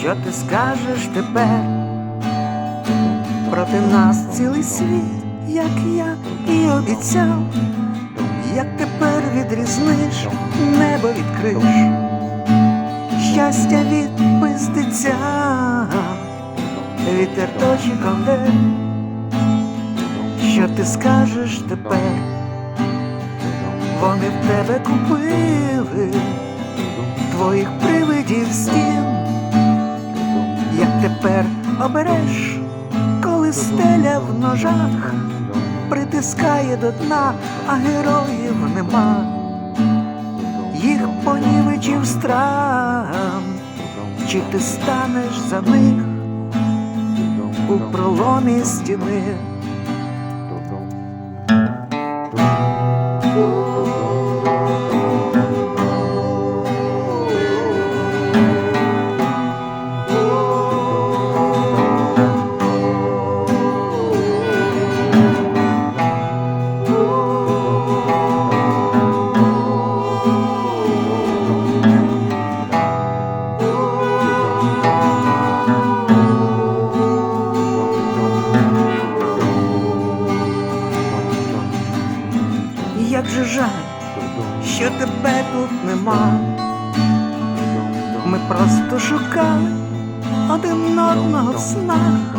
що ти скажеш тепер? Проти нас цілий світ, як я і обіцяв, як тепер відрізниш, небо відкриш, щастя відпиститься, вітер точі ковде, що ти скажеш тепер? Вони в тебе купили твоїх привидів обереш, коли стеля в ножах притискає до дна, а героїв нема, їх понівечив страх, чи ти станеш за них у проломі стіни? Жаль, що тебе тут нема. Ми просто шукали один одного в снах.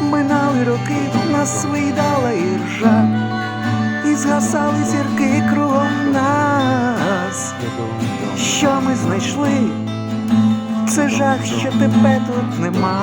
Минали роки, нас виїдала іржа, і згасали зірки кругом нас. Що ми знайшли? Це жах, що тебе тут нема.